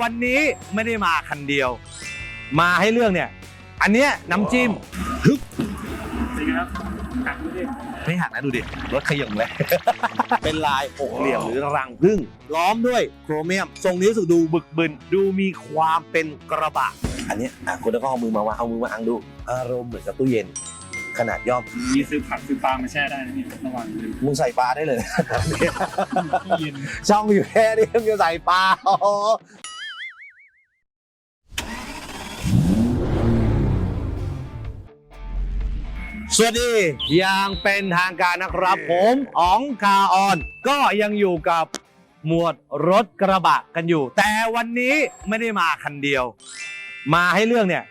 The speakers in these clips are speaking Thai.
วันนี้ไม่ได้มาคันเดียว มาให้เรื่องเนี่ย อันเนี้ยน้ำจิ้มฮึบจริงครับหักดูดิไม่หักนะดูดิรถขย่งเลย เป็นลายหกเหลี่ยมหรือรังพึ่ง ล้อมด้วยโครเมียม ทรงนี้รู้สึกดูบึกบึน ดูมีความเป็นกระบะ อันเนี้ยอะคุณก็เอามือมาวางเอามือมาอังดู อารมณ์เหมือนกับตู้เย็น ขนาดย่อมมีซื้อผักซื้อปลามาแช่ได้นะพี่ระหว่างดื่มมึงใส่ปลาได้เลยตู้เย็นช่องอยู่แค่นี้มึงจะใส่ปลา สวัสดียังเป็นทางการนะครับ ผมอ๋องคาออน ก็ยังอยู่กับหมวดรถกระบะกันอยู่ แต่วันนี้ไม่ได้มาคันเดียว มาให้เรื่องเนี่ย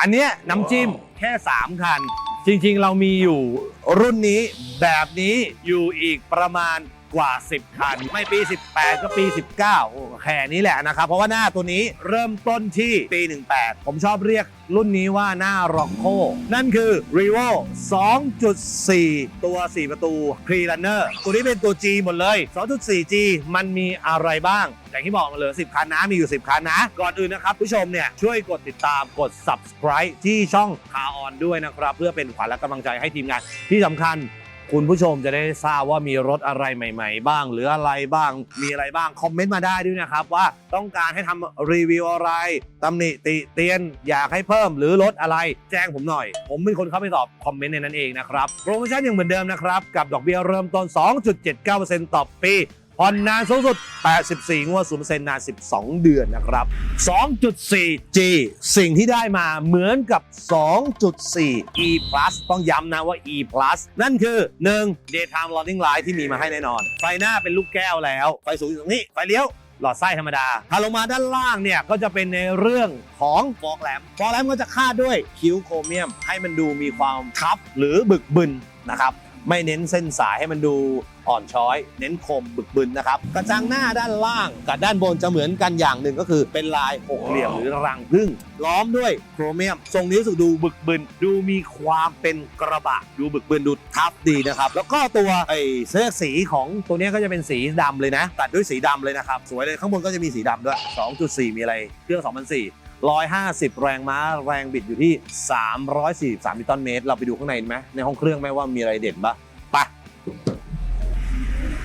อันเนี้ยน้ำจิ้มแค่ 3 คัน จริงๆเรามีอยู่รุ่นนี้แบบนี้อยู่อีกประมาณ กว่า 10 คัน ไม่ปี 18 ก็ปี 19โอ้แค่นี้แหละนะครับ เพราะว่าหน้าตัวนี้เริ่มต้นที่ปี 18 ผมชอบเรียกรุ่นนี้ว่าหน้า r o c โ o นั่นคือ r e v o 2.4 ตัว 4 ประตู Pre Runner ตัวนี้เป็นตัว G หมดเลย 2.4G มันมีอะไรบ้างอย่างที่บอกมาเลย 10 คันนะ มีอยู่ 10 คันนะ ก่อนอื่นนะครับ ผู้ชมเนี่ย ช่วยกดติดตามกด subscribe ที่ช่องคาออนด้วยนะครับ เพื่อเป็นขวัญและกำลังใจให้ทีมงานที่สำคัญ คุณผู้ชมจะได้ทราบว่ามีรถอะไรใหม่ ๆ บ้าง หรืออะไรบ้าง มีอะไรบ้าง คอมเมนต์มาได้ด้วยนะครับ ว่าต้องการให้ทำรีวิวอะไรตำหนิติเตียนอยากให้เพิ่มหรือลดอะไรแจ้งผมหน่อย ผมเป็นคนเข้าไปตอบคอมเมนต์ในนั้นเองนะครับ โปรโมชั่นยังเหมือนเดิมนะครับ กับดอกเบี้ยเริ่มต้น 2.79%ต่อปี ผ่อนนานสูงสุด 84 งวด0%นาน 12 เดือนนะครับ 2.4G สิ่งที่ได้มาเหมือนกับ 2.4 E Plus ต้องย้ำนะว่า E Plus นั่นคือ 1. Daytime Running Light ที่มีมาให้แน่นอน ไฟหน้าเป็นลูกแก้วแล้ว ไฟสูงอยู่ตรงนี้ ไฟเลี้ยวหลอดไส้ธรรมดา ถ้าลงมาด้านล่างเนี่ยก็จะเป็นในเรื่องของฟอกแหลม ฟอกแหลมก็จะคาดด้วยคิ้วโครเมียม ให้มันดูมีความทับหรือบึกบึนนะครับ ไม่เน้นเส้นสายให้มันดูอ่อนช้อย เน้นคมบึกบึนนะครับ กระจังหน้าด้านล่างกับด้านบนจะเหมือนกันอย่างหนึ่งก็คือเป็นลายหกเหลี่ยมหรือรังพึ่ง ล้อมด้วยโครเมียม ทรงนี้รู้สึกดูบึกบึน ดูมีความเป็นกระบะ ดูบึกบึนดูทับดีนะครับ แล้วก็ตัวไอ้เสื้อสีของตัวนี้ก็จะเป็นสีดำเลยนะ ตัดด้วยสีดำเลยนะครับ สวยเลยข้างบนก็จะมีสีดำด้วย 2.4 มีอะไร เครื่อง 2004 150 แรงม้าแรงบิดอยู่ที่ 343นิวตันเมตร เราไปดูข้างในไหมในห้องเครื่องไหมว่ามีอะไรเด่นปะไป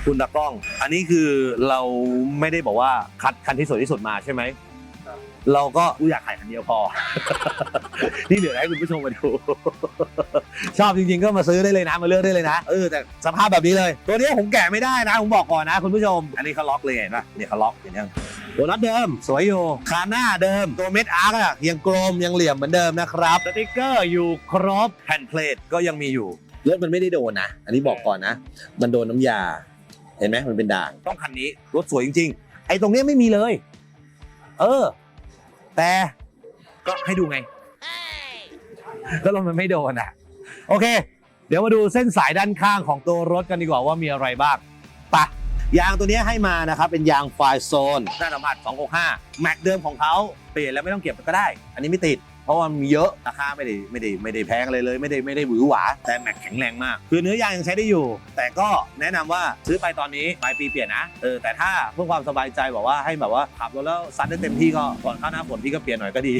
คุณตากล้อง อันนี้คือเราไม่ได้บอกว่าคัดคันที่สวยที่สุดมาใช่ไหม เราก็กูอยากขายคันเดียวพอ ที่เหลือให้คุณผู้ชมมาดู ชอบจริงๆก็มาซื้อได้เลยนะ มาเลือกได้เลยนะ เออแต่สภาพแบบนี้เลย ตัวนี้ผมแกะไม่ได้นะ ผมบอกก่อนนะคุณผู้ชม อันนี้เขาล็อกเลยเห็นปะเนี่ยเขาล็อกเห็นยัง ตัวนัดเดิม สวยอยู่คาหน้าเดิม ตัวเม็ดอาร์กอะยังกลมยังเหลี่ยมเหมือนเดิมนะครับสติกเกอร์อยู่ครบแผ่นเพลทก็ยังมีอยู่รถมันไม่ได้โดนนะ อันนี้บอกก่อนนะ มันโดนน้ำยา เห็นไหมมันเป็นด่าง ต้องคันนี้รถสวยจริง ๆ ไอ้ตรงเนี้ยไม่มีเลย เออ แต่ก็ให้ดูไงก็รถมันไม่โดนอะ โอเค เดี๋ยวมาดูเส้นสายด้านข้างของตัวรถกันดีกว่าว่ามีอะไรบ้างไปะ ยางตัวนี้ให้มานะครับเป็นยางไฟโซนหน้าสัมผัส265 แม็กเดิมของเขาเปลี่ยนแล้วไม่ต้องเก็บก็ได้ อันนี้ไม่ติด เพราะว่ามันมีเยอะราคาไม่ได้ไม่ได้ไม่ได้แพงเลยเลย ไม่ได้ไม่ได้หวือหวา แต่แม็กแข็งแรงมาก คือเนื้อยางยังใช้ได้อยู่ แต่ก็แนะนำว่าซื้อไปตอนนี้ปลายปีเปลี่ยนนะเออแต่ถ้าเพื่อความสบายใจบอกว่าให้แบบว่าขับรถแล้วซัดได้เต็มที่ก็ก่อนเข้าหน้าฝนพี่ก็เปลี่ยนหน่อยก็ดี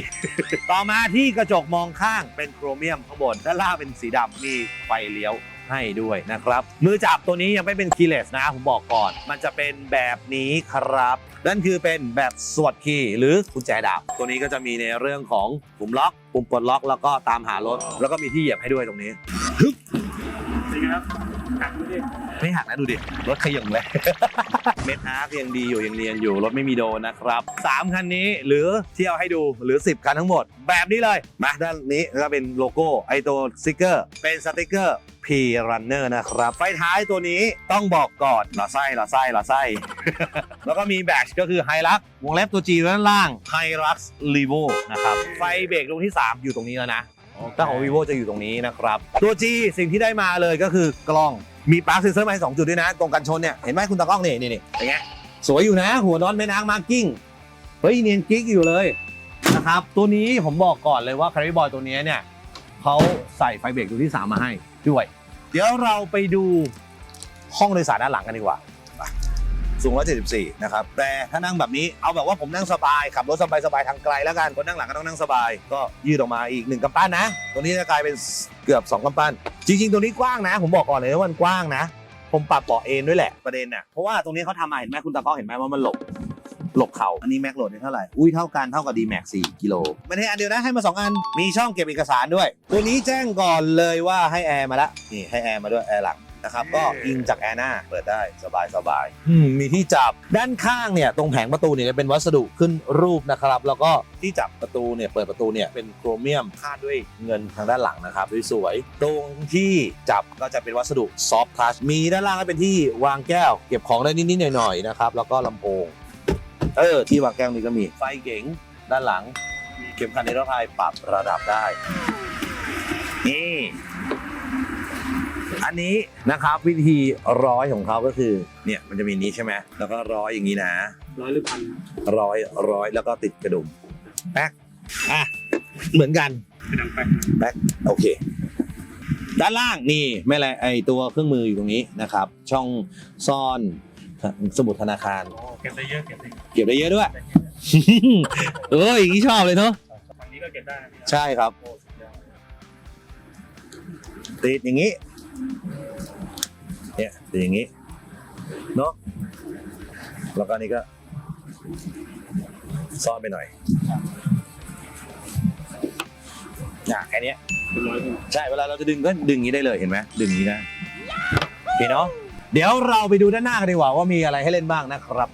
ต่อมาที่กระจกมองข้างเป็นโครเมียมข้างบนด้านล่างเป็นสีดำมีไฟเลี้ยว ให้ด้วยนะครับ มือจับตัวนี้ยังไม่เป็นคีย์เลสนะ ผมบอกก่อน มันจะเป็นแบบนี้ครับ นั่นคือเป็นแบบสวดคีย์หรือกุญแจดาบ ตัวนี้ก็จะมีในเรื่องของปุ่มล็อก ปุ่มปลดล็อกแล้วก็ตามหารถ แล้วก็มีที่เหยียบให้ด้วยตรงนี้จริงครับหักดูดิไม่หักนะดูดิ รถขย่งเลย เม็ดอาร์คยังดีอยู่ยังเรียนอยู่ รถไม่มีโดนนะครับ 3 คันนี้หรือเที่ยวให้ดูหรือ 10 คันทั้งหมด แบบนี้เลย มาด้านนี้ก็เป็นโลโก้ไอตัวสติกเกอร์ เป็นสติกเกอร์ P Runner นะครับ ไฟท้ายตัวนี้ต้องบอกก่อนหล่อไส้หล่อไส้หล่อไส้ แล้วก็มีแบชก็คือไฮรักวงเล็บตัว G ด้านล่างไฮรักลีโวนะครับ ไฟเบรกดวงที่ 3 อยู่ตรงนี้แล้วนะถ้าของ vivo จะอยู่ตรงนี้นะครับ ตัว G สิ่งที่ได้มาเลยก็คือกล้องมีปาร์คเซนเซอร์มาให้สองจุดด้วยนะตรงกันชนเนี่ยเห็นไหมคุณตากล้องนี่นี่นี่เป็นไงสวยอยู่นะ หัวนอนแม่นางมาร์กิ้งเฮ้ยเนียนกิ๊กอยู่เลยนะครับตัวนี้ผมบอกก่อนเลยว่าคาริบอยตัวนี้เนี่ยเขาใส่ไฟเบรกตัวที่ 3 มาให้ ด้วย เดี๋ยวเราไปดูห้องโดยสารด้านหลังกันดีกว่าไปสูง 174 นะครับ แต่ถ้านั่งแบบนี้เอาแบบว่าผมนั่งสบาย ขับรถสบายๆทางไกลแล้วกันคนนั่งหลังก็ต้องนั่งสบาย ก็ยืดออกมาอีก1กำปั้นนะ ตัวนี้จะกลายเป็นเกือบ 2กำปั้น จริง ๆ ตัวนี้กว้างนะ ผมบอกก่อนเลยว่ามันกว้างนะ ผมปรับเบาะเอนด้วยแหละประเด็นน่ะเพราะว่าตรงนี้เขาทำมาเห็นไหมคุณตาก้อเห็นไหมว่ามันหลบ หลบเขาอันนี้แม็กโหลดนี่เท่าไหร่ อุ้ยเท่ากันเท่ากับ D Max 4กิโลไม่ได้อันเดียวนะให้มา 2 อัน มีช่องเก็บเอกสารด้วย ตัวนี้แจ้งก่อนเลยว่าให้แอร์มาละนี่ให้แอร์มาด้วยแอร์หลังนะครับก็อิงจากแอร์หน้าเปิดได้สบายสบายๆอืมมีที่จับด้านข้างเนี่ยตรงแผงประตูเนี่ยเป็นวัสดุขึ้นรูปนะครับ แล้วก็ที่จับประตูเนี่ยเปิดประตูเนี่ยเป็นโครเมียมคาดด้วยเงินทางด้านหลังนะครับสวยๆตรงที่จับก็จะเป็นวัสดุซอฟทัชมีด้านล่างก็เป็นที่วางแก้ว เก็บของได้นิดๆหน่อยๆนะครับแล้วก็ลำโพง เออ ที่วางแก้วนี้ก็มี ไฟเก๋งด้านหลัง เข็มขัดนิรภัยปรับระดับได้ นี่ อันนี้นะครับวิธีร้อยของเขาก็คือ เนี่ยมันจะมีนี้ใช่ไหม แล้วก็ร้อยอย่างนี้นะ ร้อยหรือพันร้อยร้อยแล้วก็ติดกระดุมแป๊กอะ เหมือนกันไปดังไปแบ็คโอเคด้านล่างนี่แม่แหละไอตัวเครื่องมืออยู่ตรงนี้นะครับ ช่องซ่อน สมุดธนาคารโอ้เก็บได้เยอะเก็บได้เยอะเก็บได้เยอะด้วย เอออย่างนี้ชอบเลยเนาะฝั่งนี้ก็เก็บได้นะพี่นะใช่ครับ โอ้สุดยอดติดอย่างนี้ เนี่ยติดอย่างนี้ เนาะ แล้วก็นี่ก็ ซ่อนไปหน่อยอะแค่เนี้ย เป็นร้อยเลยใช่ เวลาเราจะดึงก็ดึงอย่างนี้ได้เลยเห็นไหมดึงอย่างนี้ได้โอเคเนาะ เดี๋ยวเราไปดูด้านหน้ากันดีกว่าว่ามีอะไรให้เล่นบ้างนะครับ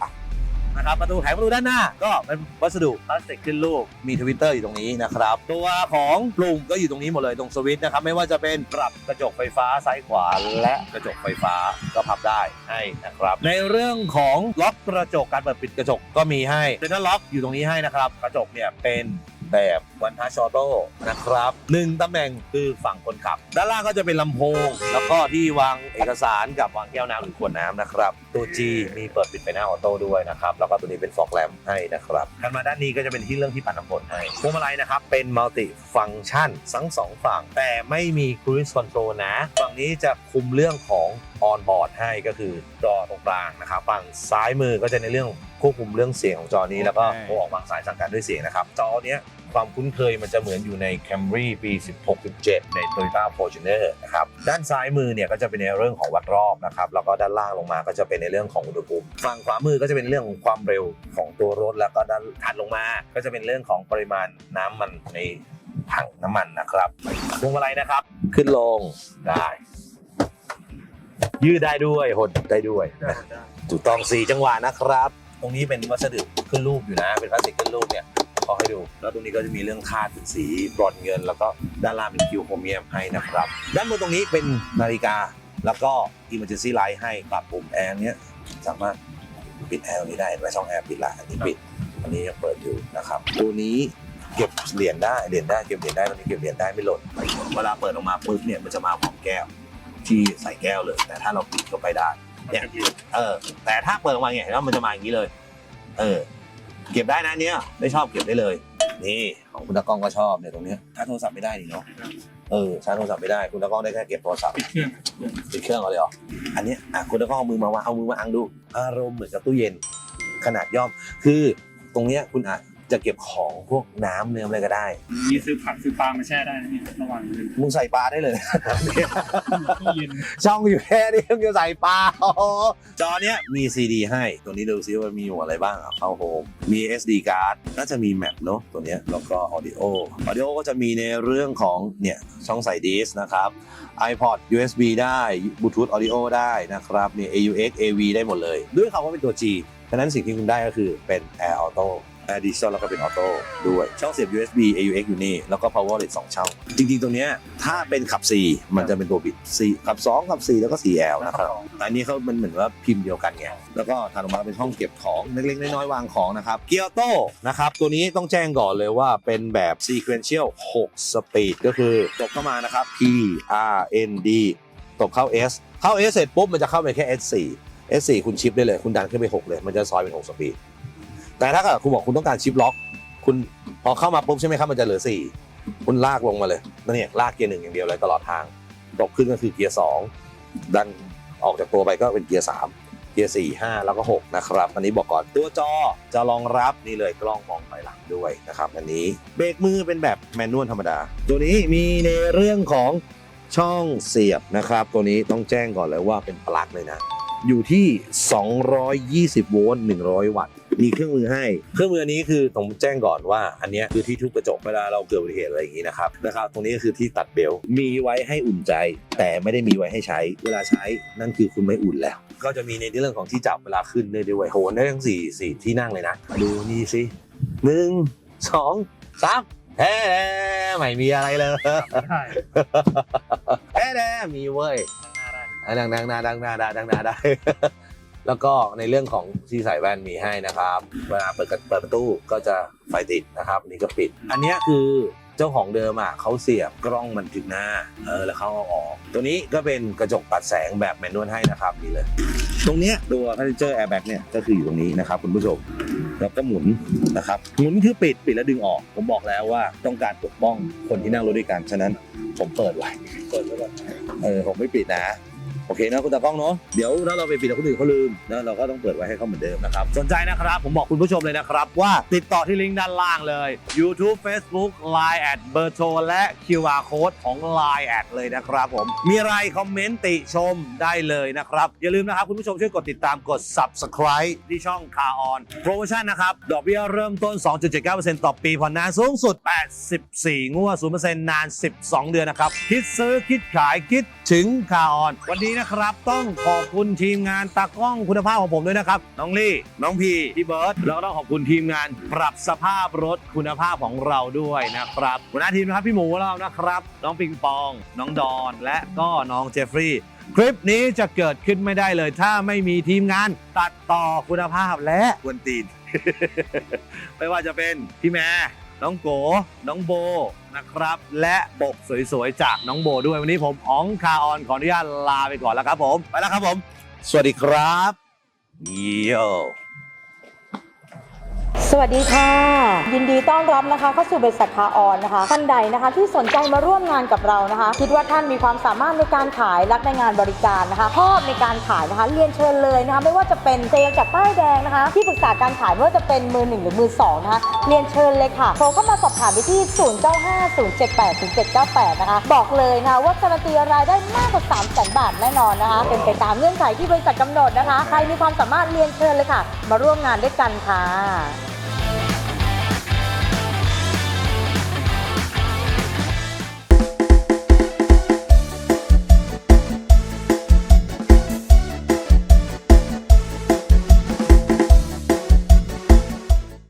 นะครับประตูแผงประตูด้านหน้าก็เป็นวัสดุพลาสติกขึ้นรูปมีทวิตเตอร์อยู่ตรงนี้นะครับ ตัวของปุ่มก็อยู่ตรงนี้หมดเลยตรงสวิตช์นะครับไม่ว่าจะเป็นปรับกระจกไฟฟ้าซ้ายขวา และกระจกไฟฟ้าก็พับได้ให้นะครับ ในเรื่องของล็อกกระจกการเปิดปิดกระจกก็มีให้เซ็นทรัลล็อกอยู่ตรงนี้ให้นะครับ กระจกเนี่ยเป็น แบบวันทัชออโต้นะครับหนึ่งตำแหน่งคือฝั่งคนขับ ด้านล่างก็จะเป็นลำโพง แล้วก็ที่วางเอกสารกับวางแก้วน้ำหรือขวดน้ำนะครับ ตัว G มีเปิดปิดไฟหน้าออโต้ด้วยนะครับ แล้วก็ตัวนี้เป็นฟอกแลมให้นะครับถัดมาด้านนี้ก็จะเป็นที่เรื่องที่ปัดน้ำฝนให้พวงมาลัยนะครับ เป็นมัลติฟังชันทั้งสองฝั่ง แต่ไม่มี cruise control นะ ฝั่งนี้จะคุมเรื่องของ on board ให้ก็คือจอตรงกลางนะครับฝั่งซ้ายมือก็จะในเรื่อง ควบคุมเรื่องเสียงของจอนี้แล้วก็โอ้ออกวางสายสั่งการด้วยเสียงนะครับ จอเนี้ยความคุ้นเคยมันจะเหมือนอยู่ใน Camry ปี 16-17 ใน Toyota Fortuner นะครับ ด้านซ้ายมือเนี่ยก็จะเป็นในเรื่องของวัดรอบนะครับ แล้วก็ด้านล่างลงมาก็จะเป็นในเรื่องของอุณหภูมิ ฝั่งขวามือก็จะเป็นเรื่องของความเร็วของตัวรถ แล้วก็ด้านถัดลงมา ก็จะเป็นเรื่องของปริมาณน้ำมันในถังน้ำมันนะครับพวงมาลัยนะครับ ขึ้นลงได้ ยืดได้ด้วยหดได้ด้วยได้ได้ถูกต้องสี่จังหวะนะครับ ตรงนี้เป็นวัสดุขึ้นรูปอยู่นะ เป็นพลาสติกขึ้นรูปเนี่ยขอให้ดู แล้วตรงนี้ก็จะมีเรื่องคาดสีบรอนเงิน แล้วก็ด้านล่างเป็นคิวโครเมียมให้นะครับ ด้านบนตรงนี้เป็นนาฬิกา แล้วก็ emergency light ให้ปรับปุ่มแอร์เนี้ยสามารถปิดแอร์ตรงนี้ได้เห็นไหมช่องแอร์ปิดละอันนี้ปิดอันนี้ยังเปิดอยู่นะครับตัวนี้เก็บเหรียญได้เหรียญได้เก็บเหรียญได้ตรงนี้เก็บเหรียญได้ไม่หล่นเวลาเปิดออกมาปุ๊บเนี่ยมันจะมาพร้อมแก้วที่ใส่แก้วเลย แต่ถ้าเราปิดเข้าไปได้ เนี่ยเออ แต่ถ้าเปิดออกมาเนี่ยเห็นว่ามันจะมาอย่างนี้เลย เออ เก็บได้นะเนี้ยไม่ชอบเก็บได้เลย นี่ของคุณตากล้องก็ชอบเนี่ยตรงเนี้ยชาร์จโทรศัพท์ไม่ได้นี่เนาะเออชาร์จโทรศัพท์ไม่ได้คุณตากล้องได้แค่เก็บโทรศัพท์ปิดเครื่องติดเครื่องเอาเลยเหรออันนี้อะคุณตากล้องเอามือมาวางเอามือมาอังดู อารมณ์เหมือนกับตู้เย็นขนาดย่อมคือตรงเนี้ยคุณอาจ จะเก็บของพวกน้ำเนื้ออะไรก็ได้มีซื้อผักซื้อปลามาแช่ได้นะพี่ระหว่างเดินมึงใส่ปลาได้เลย ตู้เย็นช่องอยู่แค่นี้มึงจะใส่ปลาโอ้โหจอเนี้ยมี CD ให้ตัวนี้ดูซิว่ามีอยู่อะไรบ้างอะเข้าโฮมมี SD card น่าจะมีแมปเนาะตัวเนี้ยแล้วก็ audio audio ก็จะมีในเรื่องของเนี่ยช่องใส่ดิสนะครับ iPod USB ได้ Bluetooth audio ได้นะครับมี AUX AV ได้หมดเลย ด้วยคำว่าเป็นตัว G ฉะนั้นสิ่งที่คุณได้ก็คือเป็น Air Auto Air Digital แล้วก็เป็น Auto ด้วยช่องเสียบ USB AUX อยู่นี่ แล้วก็ Power Outlet 2ช่อง จริงๆตัวเนี้ยถ้าเป็นขับ 4 มันจะเป็นตัวบิด4ขับ 2 ขับ 4 แล้วก็ 4L นะครับอันนี้เขามันเหมือนว่าพิมพ์เดียวกันไงแล้วก็ถัดออกมาเป็นห้องเก็บของเล็กๆน้อยๆวางของนะครับเกียร์โต้นะครับตัวนี้ต้องแจ้งก่อนเลยว่าเป็นแบบ sequential 6 speed ก็คือตบเข้ามานะครับ P R N D ตบเข้า S เข้า S เสร็จปุ๊บมันจะเข้าไปแค่ S4 S4 คุณชิปได้เลย คุณดันขึ้นไป 6 เลย มันจะซอยเป็น 6 สปีด แต่ถ้าเกิดคุณบอกคุณต้องการชิปล็อก คุณพอเข้ามาปุ๊บใช่ไหมครับมันจะเหลือ4คุณลากลงมาเลยนั่นเนี่ยลากเกียร์หนึ่งอย่างเดียวเลยตลอดทางตกขึ้นก็คือเกียร์2ดันออกจากตัวไปก็เป็นเกียร์3เกียร์4 5แล้วก็6นะครับ อันนี้บอกก่อนตัวจอจะรองรับนี่เลยกล้องมองถอยหลังด้วยนะครับ อันนี้เบรกมือเป็นแบบแมนนวลธรรมดา ตัวนี้มีในเรื่องของช่องเสียบนะครับ ตัวนี้ต้องแจ้งก่อนเลยว่าเป็นปลั๊กเลยนะ อยู่ที่ 220 โวลต์ 100 วัตต์ มีเครื่องมือให้ เครื่องมืออันนี้คือผมแจ้งก่อนว่า อันเนี้ยคือที่ทุบกระจกเวลาเราเกิดอุบัติเหตุอะไรอย่างนี้นะครับนะครับ ตรงนี้ก็คือที่ตัดเบลต์มีไว้ให้อุ่นใจ แต่ไม่ได้มีไว้ให้ใช้ เวลาใช้นั่นคือคุณไม่อุ่นแล้ว ก็จะมีในเรื่องของที่จับเวลาขึ้นได้ด้วยโหนได้ทั้งสี่สี่ที่นั่งเลยนะดูนี่สิหนึ่งสองสามแฮ่ไม่มีอะไรเลยได้แฮ่แน่มีเว้ยหน้าได้อะดังดังหน้าดังหน้าได้ดังหน้าได้ แล้วก็ในเรื่องของที่ใส่แว่นมีให้นะครับ เวลาเปิดกเปิดประตูก็จะไฟติดนะครับนี่ก็ปิด อันนี้คือเจ้าของเดิมอะเขาเสียบกล้องบันทึกหน้าเออแล้วเขาเอาออก ตัวนี้ก็เป็นกระจกตัดแสงแบบแมนนวลให้นะครับนี่เลย ตรงเนี้ยตัว Passenger Airbag เนี่ยก็คืออยู่ตรงนี้นะครับคุณผู้ชมแล้วก็หมุนนะครับหมุนคือปิดปิดแล้วดึงออก ผมบอกแล้วว่าต้องการปกป้องคนที่นั่งรถด้วยกันฉะนั้นผมเปิดไว้เปิดไว้ก่อนเออผมไม่ปิดนะ โอเคนะคุณตากล้องเนาะเดี๋ยวถ้าเราไปปิดแล้วคนอื่นเขาลืมนะเราก็ต้องเปิดไว้ให้เขาเหมือนเดิมนะครับสนใจนะครับ ผมบอกคุณผู้ชมเลยนะครับ ว่าติดต่อที่ลิงก์ด้านล่างเลย YouTube Facebook Line แอดเบอร์โทรและ QR Code ของ Line แอดเลยนะครับผมมีอะไรคอมเมนต์ติชมได้เลยนะครับ อย่าลืมนะครับคุณผู้ชมช่วยกดติดตามกด Subscribe ที่ช่องคาออนโปรโมชั่นนะครับดอกเบี้ยเริ่มต้น 2.79%ต่อปีผ่อนนานสูงสุด 84 งวด0%นาน 12 เดือนนะครับคิดซื้อคิดขายคิดถึงคาออนวันนี้นะครับ ต้องขอบคุณทีมงานตากล้องคุณภาพของผมด้วยนะครับ น้องลี่น้องพีพี่เบิร์ตแล้วก็ต้องขอบคุณทีมงาน ปรับสภาพรถคุณภาพของเราด้วยนะครับหัวหน้าทีมนะครับพี่หมูเรานะครับ น้องปิงปอง น้องดอน และก็น้องเจฟฟรีย์คลิปนี้จะเกิดขึ้นไม่ได้เลย ถ้าไม่มีทีมงานตัดต่อคุณภาพและ กวนตีน ไม่ว่าจะเป็นพี่แม่ น้องโก น้องโบนะครับ และปกสวยๆจากน้องโบด้วยวันนี้ผมอ๋องคาออนขออนุญาตลาไปก่อนแล้วครับผม ไปแล้วครับผม สวัสดีครับ เยี่ย สวัสดีค่ะ ยินดีต้อนรับนะคะเข้าสู่บริษัทคาออนนะคะ ท่านใดนะคะที่สนใจมาร่วมงานกับเรานะคะ คิดว่าท่านมีความสามารถในการขายรักในงานบริการนะคะชอบในการขายนะคะ เรียนเชิญเลยนะคะ ไม่ว่าจะเป็นเซลล์จากป้ายแดงนะคะ ที่ปรึกษาการขายไม่ว่าจะเป็นมือหนึ่งหรือมือสองนะคะเรียนเชิญเลยค่ะโทรเข้ามาสอบถามไปที่ 0950780788นะคะ บอกเลยนะคะว่าการันตีรายได้มากกว่า3 0 0 0 0 0บาทแน่นอนนะคะเป็นไปตามเงื่อนไขที่บริษัทกำหนดนะคะใครมีความสามารถเรียนเชิญเลยค่ะ มาร่วมงานด้วยกันค่ะ